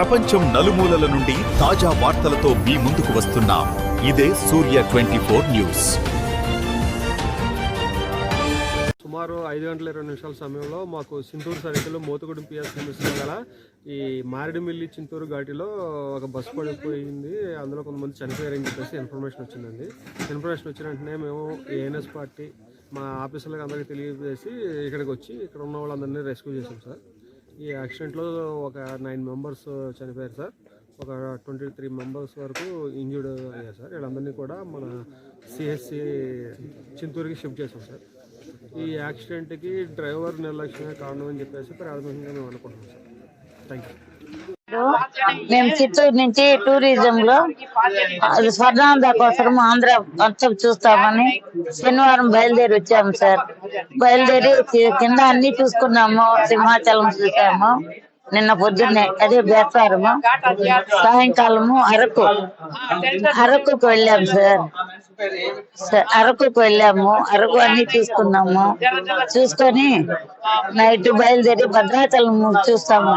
ప్రపంచం నలుమూలల నుండి తాజా వార్తలతో మీ ముందుకు వస్తున్నాం. ఇదే సూర్య ట్వంటీ ఫోర్ న్యూస్. సుమారు ఐదు గంటల ఇరవై నిమిషాల సమయంలో మాకు చింతూరు సరిహద్దులో మోతగూడెం పిఎస్ గల ఈ మారేడుమిల్లి చింతూరు ఘాటిలో ఒక బస్సు పడిపోయింది. అందులో కొంతమంది చనిపోయారని చెప్పేసి ఇన్ఫర్మేషన్ వచ్చిందండి. ఇన్ఫర్మేషన్ వచ్చిన వెంటనే మేము ఏఎన్ఎస్ పార్టీ మా ఆఫీసర్లకు అందరికీ తెలియజేసి ఇక్కడికి వచ్చి ఇక్కడ ఉన్న వాళ్ళందరినీ రెస్క్యూ చేసాం సార్. ఈ యాక్సిడెంట్లో ఒక నైన్ మెంబర్స్ చనిపోయారు సార్. ఒక ట్వంటీ త్రీ మెంబర్స్ వరకు ఇంజూర్డ్ అయ్యారు సార్. వీళ్ళందరినీ కూడా మన సిహెచ్సి చింతూరుకి షిఫ్ట్ చేసాం సార్. ఈ యాక్సిడెంట్కి డ్రైవర్ నిర్లక్ష్యమే కారణం అని చెప్పేసి ప్రాథమికంగా మేము అనుకుంటున్నాం సార్. థ్యాంక్ యూ మేము చిత్తూరు నుంచి టూరిజం లో అది స్వర్ణాంధ్ర కోసం ఆంధ్ర మొత్తం చూస్తామని శనివారం బయలుదేరి వచ్చాము సార్. బయలుదేరి కింద అన్ని చూసుకున్నాము సింహాచలం చూసాము. నిన్న పొద్దున్నే అదే బేస్తారము సాయంకాలము అరకు అరకుకు వెళ్ళాము సార్. అరకుకు వెళ్ళాము. అరకు అన్ని చూసుకున్నాము. చూసుకొని నైట్ బయలుదేరి భద్రాచలం చూస్తాము.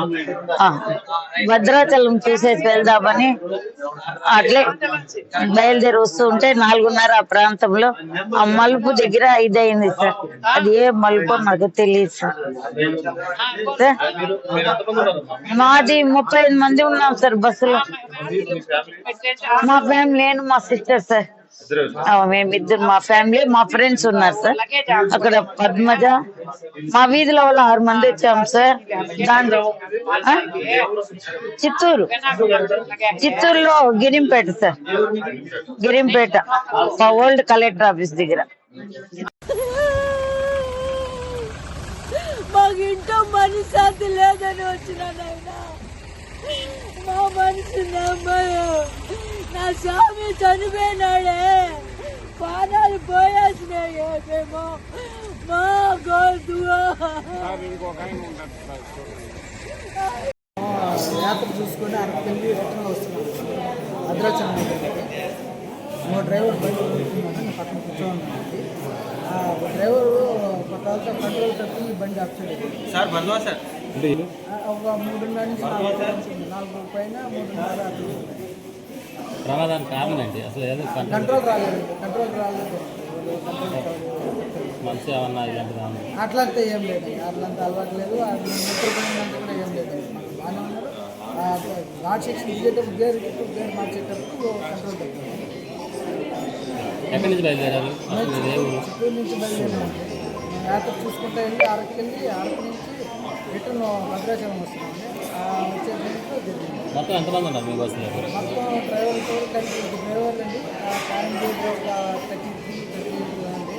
భద్రాచలం చూసేసి వెళ్దామని అట్లే బయలుదేరి వస్తూ ఉంటే నాలుగున్నర ఆ ప్రాంతంలో ఆ మలుపు దగ్గర ఇదైంది సార్. అది ఏ మలుపు నాకు తెలియదు సార్ మాది ముప్పై ఐదు మంది ఉన్నాం సార్ బస్సులో. మా ఫ్యామిలీ నేను మా సిస్టర్ సార్. మేమిద్దరు మా ఫ్యామిలీ మా ఫ్రెండ్స్ ఉన్నారు సార్. అక్కడ పద్మజ మా వీధిలో వాళ్ళు ఆరు మంది వచ్చాము సార్. దాంట్లో? చిత్తూరు. చిత్తూరులో గిరింపేట సార్. గిరింపేట మా ఓల్డ్ కలెక్టర్ ఆఫీస్ దగ్గర. మాకు ఇంట్లో మనశ్శాంతి లేదని వచ్చిన నాయనా మా మనసు నమ్మరు నా స్వామి చనిపోయినాడే పాదాలు పోయేసినాయి మేము మా గోదు యాత్ర చూసుకొని అరకెళ్ళి రిటర్న్ వస్తున్నాను భద్రాచలం దగ్గరికి మా డ్రైవర్ బండి కొడుతున్నాను నేను పక్కన కూర్చోన్నాను ఆ డ్రైవర్ పక్కన కంట్రోల్ తప్పి బండి అప్సెట్ అయింది సార్ బంధువా సార్ ఆ, ఒక మూడున్నర నుంచి నాలుగు పైన మూడున్నర అటు ప్రమాదానికి కారణం ఏంటి? అసలు ఏదో కంట్రోల్ రాలేదు. కంట్రోల్ రాలేదు. మనసు ఏమన్నా ఇలాంటిది ఏమన్నా అట్లంతా ఏం లేదు. అట్లంతా అలవాటు లేదు. కూడా ఏం లేదు. బాగానే ఉన్నారు. సెక్షన్ ఇచ్చేటప్పుడు గేర్ గేర్ మార్చేటప్పుడు కంట్రోల్ తగ్గింది ఎక్కడి నుంచి బయలుదేరారు? చిత్తూరు నుంచి యాత్ర చూసుకుంటూ వెళ్ళి అరకు వెళ్ళి అరకు నుంచి రిటర్న్ భద్రాచలం వస్తున్నాము ఆ వచ్చే టైంలో జరిగింది మొత్తం ఎంతమంది ఉన్నారు మీ బస్సులో? మొత్తం డ్రైవర్లతో కలిసి డ్రైవర్లు అండి. ప్యాసింజర్ ఒక థర్టీ త్రీ థర్టీ ఎయిట్ అండి.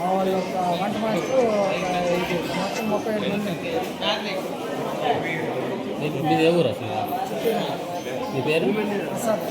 వాళ్ళ ఒక వంట మాస్టర్ మొత్తం ముప్పై ఏడు మంది అండి. మీ- మీది ఏ ఊరు అసలు? మీ పేరు? సార్.